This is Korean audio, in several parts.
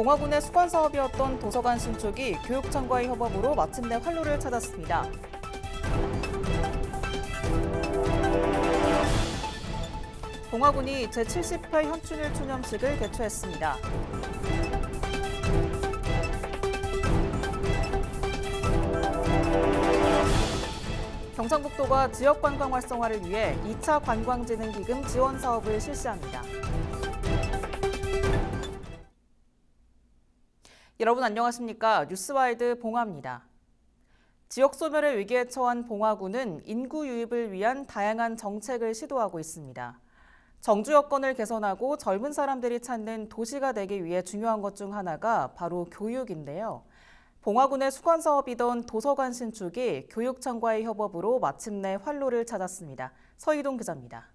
봉화군의 수건 사업이었던 도서관 신축이 교육청과의 협업으로 마침내 활로를 찾았습니다. 봉화군이 제78 현충일 추념식을 개최했습니다. 경상북도가 지역 관광 활성화를 위해 2차 관광진흥기금 지원 사업을 실시합니다. 여러분 안녕하십니까? 뉴스와이드 봉화입니다. 지역 소멸의 위기에 처한 봉화구는 인구 유입을 위한 다양한 정책을 시도하고 있습니다. 정주 여건을 개선하고 젊은 사람들이 찾는 도시가 되기 위해 중요한 것 중 하나가 바로 교육인데요. 봉화군의 수건 사업이던 도서관 신축이 교육청과의 협업으로 마침내 활로를 찾았습니다. 서희동 기자입니다.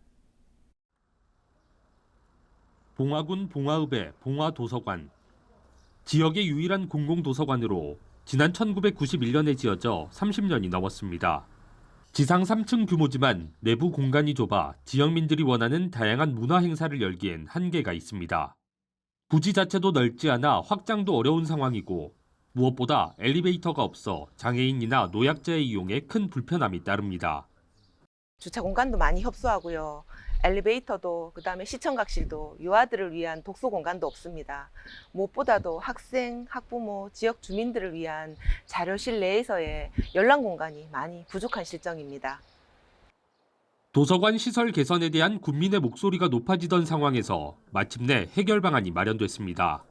봉화군 봉화읍의 봉화도서관. 지역의 유일한 공공도서관으로 지난 1991년에 지어져 30년이 넘었습니다. 지상 3층 규모지만 내부 공간이 좁아 지역민들이 원하는 다양한 문화 행사를 열기엔 한계가 있습니다. 부지 자체도 넓지 않아 확장도 어려운 상황이고 무엇보다 엘리베이터가 없어 장애인이나 노약자의 이용에 큰 불편함이 따릅니다. 주차 공간도 많이 협소하고요. 엘리베이터도 그다음에 시청각실도 유아들을 위한 독서 공간도 없습니다. 무엇보다도 학생, 학부모, 지역 주민들을 위한 자료실 내에서의 열람 공간이 많이 부족한 실정입니다. 도서관 시설 개선에 대한 국민의 목소리가 높아지던 상황에서 마침내 해결 방안이 마련됐습니다.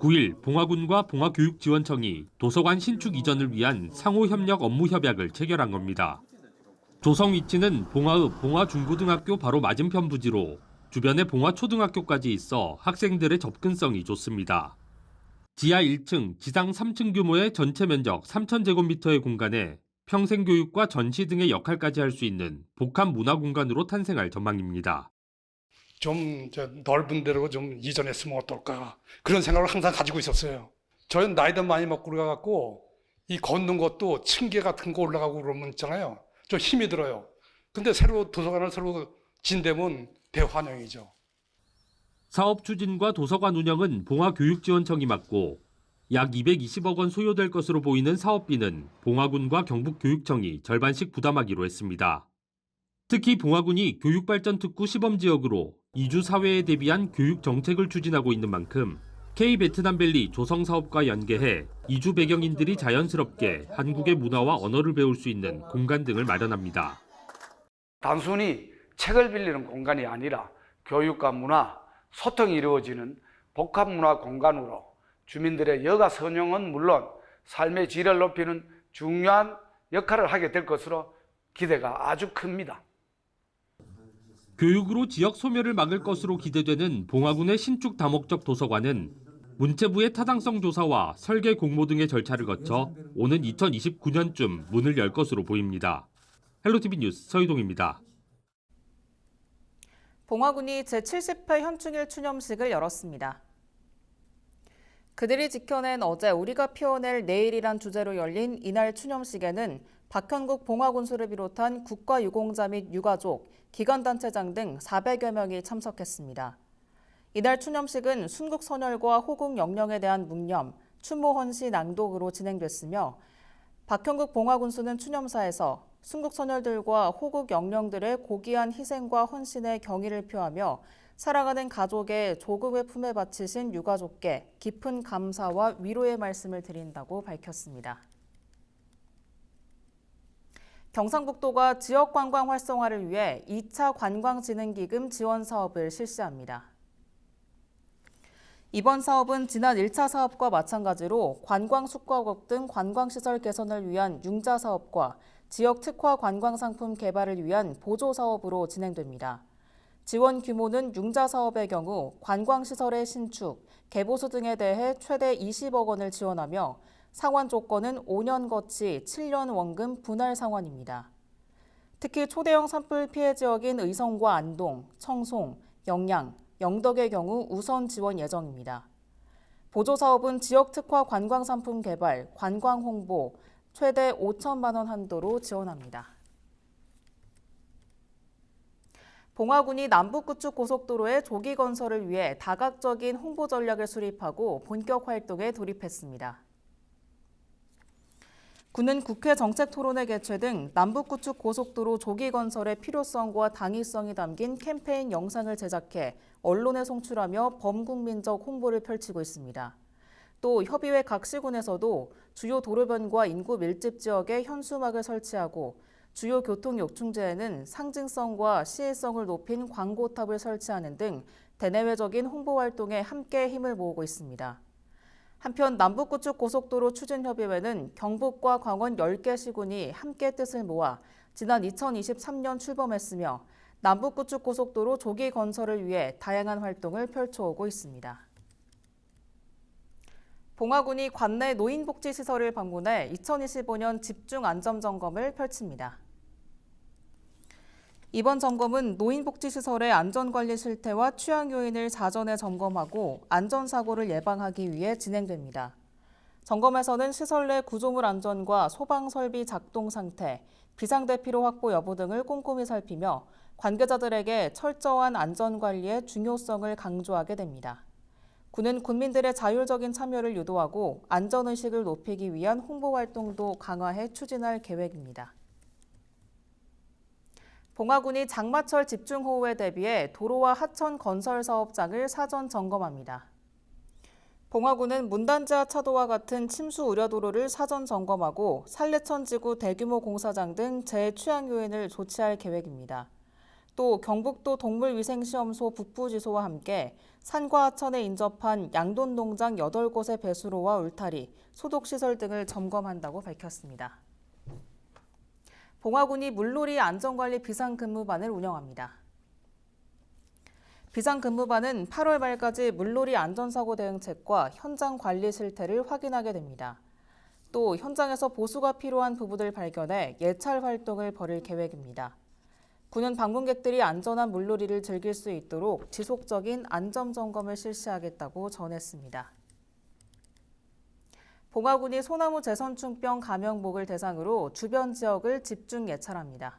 9일 봉화군과 봉화교육지원청이 도서관 신축 이전을 위한 상호 협력 업무 협약을 체결한 겁니다. 조성 위치는 봉화읍 봉화중고등학교 바로 맞은편 부지로 주변에 봉화초등학교까지 있어 학생들의 접근성이 좋습니다. 지하 1층, 지상 3층 규모의 전체 면적 3,000제곱미터의 공간에 평생교육과 전시 등의 역할까지 할 수 있는 복합 문화 공간으로 탄생할 전망입니다. 좀저 넓은 데로 좀 이전했으면 어떨까 그런 생각을 항상 가지고 있었어요. 저는 나이도 많이 먹고 그래갖고 이 걷는 것도 층계 같은 거 올라가고 그러면 있잖아요. 좀 힘이 들어요. 근데 새로 도서관을 새로 진대면 대환영이죠. 사업 추진과 도서관 운영은 봉화교육지원청이 맡고 약 220억 원 소요될 것으로 보이는 사업비는 봉화군과 경북교육청이 절반씩 부담하기로 했습니다. 특히 봉화군이 교육발전특구 시범지역으로 이주 사회에 대비한 교육 정책을 추진하고 있는 만큼 K 베트남밸리 조성 사업과 연계해 이주 배경인들이 자연스럽게 한국의 문화와 언어를 배울 수 있는 공간 등을 마련합니다. 단순히 책을 빌리는 공간이 아니라 교육과 문화, 소통이 이루어지는 복합 문화 공간으로 주민들의 여가 선용은 물론 삶의 질을 높이는 중요한 역할을 하게 될 것으로 기대가 아주 큽니다. 교육으로 지역 소멸을 막을 것으로 기대되는 봉화군의 신축 다목적 도서관은 문체부의 타당성 조사와 설계 공모 등의 절차를 거쳐 오는 2029년쯤 문을 열 것으로 보입니다. 헬로티비 뉴스 서희동입니다. 봉화군이 제78 현충일 추념식을 열었습니다. 그들이 지켜낸 어제 우리가 피워낼 내일이란 주제로 열린 이날 추념식에는 박현국 봉화군수를 비롯한 국가유공자 및 유가족, 기관단체장 등 400여 명이 참석했습니다. 이날 추념식은 순국 선열과 호국 영령에 대한 묵념, 추모 헌시 낭독으로 진행됐으며 박형국 봉화군수는 추념사에서 순국 선열들과 호국 영령들의 고귀한 희생과 헌신의 경의를 표하며 사랑하는 가족의 조국의 품에 바치신 유가족께 깊은 감사와 위로의 말씀을 드린다고 밝혔습니다. 경상북도가 지역 관광 활성화를 위해 2차 관광진흥기금 지원 사업을 실시합니다. 이번 사업은 지난 1차 사업과 마찬가지로 관광 숙박업 등 관광시설 개선을 위한 융자 사업과 지역 특화 관광 상품 개발을 위한 보조 사업으로 진행됩니다. 지원 규모는 융자 사업의 경우 관광시설의 신축, 개보수 등에 대해 최대 20억 원을 지원하며 상환 조건은 5년 거치 7년 원금 분할 상환입니다. 특히 초대형 산불 피해 지역인 의성과 안동, 청송, 영양, 영덕의 경우 우선 지원 예정입니다. 보조 사업은 지역 특화 관광 상품 개발, 관광 홍보 최대 5천만 원 한도로 지원합니다. 봉화군이 남북구축 고속도로의 조기 건설을 위해 다각적인 홍보 전략을 수립하고 본격 활동에 돌입했습니다. 군은 국회 정책 토론회 개최 등 남북 구축 고속도로 조기 건설의 필요성과 당위성이 담긴 캠페인 영상을 제작해 언론에 송출하며 범국민적 홍보를 펼치고 있습니다. 또 협의회 각 시군에서도 주요 도로변과 인구 밀집 지역에 현수막을 설치하고 주요 교통 요충지에는 상징성과 시의성을 높인 광고탑을 설치하는 등 대내외적인 홍보 활동에 함께 힘을 모으고 있습니다. 한편 남북구축 고속도로 추진협의회는 경북과 광원 10개 시군이 함께 뜻을 모아 지난 2023년 출범했으며 남북구축 고속도로 조기 건설을 위해 다양한 활동을 펼쳐오고 있습니다. 봉화군이 관내 노인복지시설을 방문해 2025년 집중 안전 점검을 펼칩니다. 이번 점검은 노인복지시설의 안전관리 실태와 취약 요인을 사전에 점검하고 안전사고를 예방하기 위해 진행됩니다. 점검에서는 시설 내 구조물 안전과 소방설비 작동 상태, 비상대피로 확보 여부 등을 꼼꼼히 살피며 관계자들에게 철저한 안전관리의 중요성을 강조하게 됩니다. 군은 군민들의 자율적인 참여를 유도하고 안전의식을 높이기 위한 홍보 활동도 강화해 추진할 계획입니다. 봉화군이 장마철 집중호우에 대비해 도로와 하천 건설 사업장을 사전 점검합니다. 봉화군은 문단지하 차도와 같은 침수 우려 도로를 사전 점검하고 산례천 지구 대규모 공사장 등 재취약 요인을 조치할 계획입니다. 또 경북도 동물위생시험소 북부지소와 함께 산과 하천에 인접한 양돈 농장 8곳의 배수로와 울타리, 소독시설 등을 점검한다고 밝혔습니다. 봉화군이 물놀이 안전관리 비상근무반을 운영합니다. 비상근무반은 8월 말까지 물놀이 안전사고 대응책과 현장 관리 실태를 확인하게 됩니다. 또 현장에서 보수가 필요한 부부들 발견해 예찰 활동을 벌일 계획입니다. 군은 방문객들이 안전한 물놀이를 즐길 수 있도록 지속적인 안전 점검을 실시하겠다고 전했습니다. 봉화군이 소나무 재선충병 감염목을 대상으로 주변 지역을 집중 예찰합니다.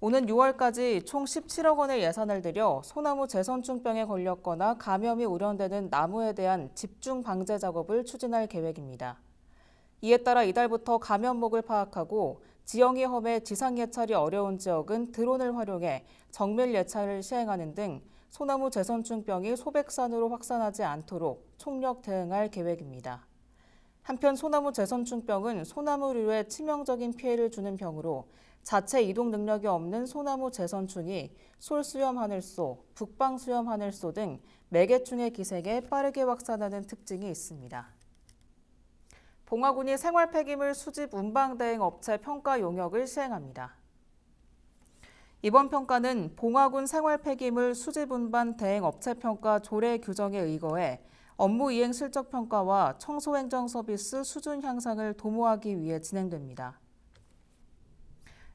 오는 6월까지 총 17억 원의 예산을 들여 소나무 재선충병에 걸렸거나 감염이 우려되는 나무에 대한 집중 방제 작업을 추진할 계획입니다. 이에 따라 이달부터 감염목을 파악하고 지형이 험해 지상 예찰이 어려운 지역은 드론을 활용해 정밀 예찰을 시행하는 등 소나무 재선충병이 소백산으로 확산하지 않도록 총력 대응할 계획입니다. 한편 소나무 재선충병은 소나무류에 치명적인 피해를 주는 병으로 자체 이동 능력이 없는 소나무 재선충이 솔수염 하늘소, 북방수염 하늘소 등 매개충의 기색에 빠르게 확산하는 특징이 있습니다. 봉화군이 생활 폐기물 수집 운방 대행 업체 평가 용역을 시행합니다. 이번 평가는 봉화군 생활 폐기물 수집 운반 대행 업체 평가 조례 규정에 의거해 업무 이행 실적 평가와 청소 행정 서비스 수준 향상을 도모하기 위해 진행됩니다.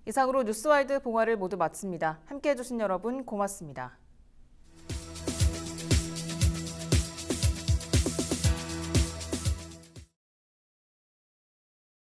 이상으로 뉴스와이드 봉화를 모두 마칩니다. 함께 해 주신 여러분 고맙습니다.